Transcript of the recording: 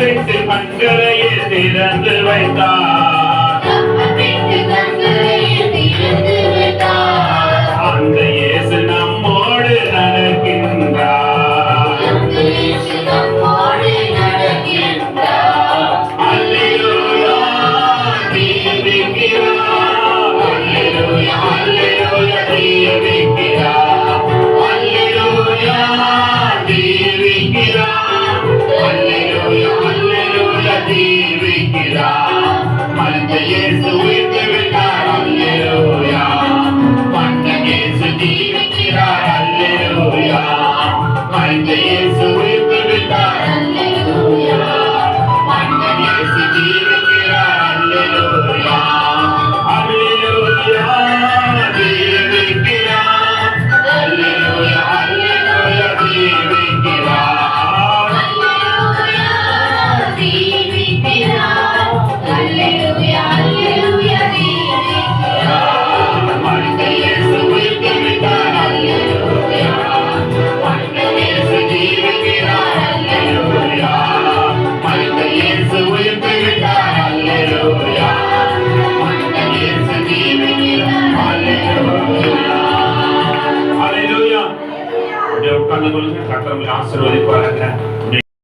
விட்டு மண்களையில் திறந்து வைத்தார். be. लोकांनी बोलले डॉक्टर मला आशीर्वादी कोणाला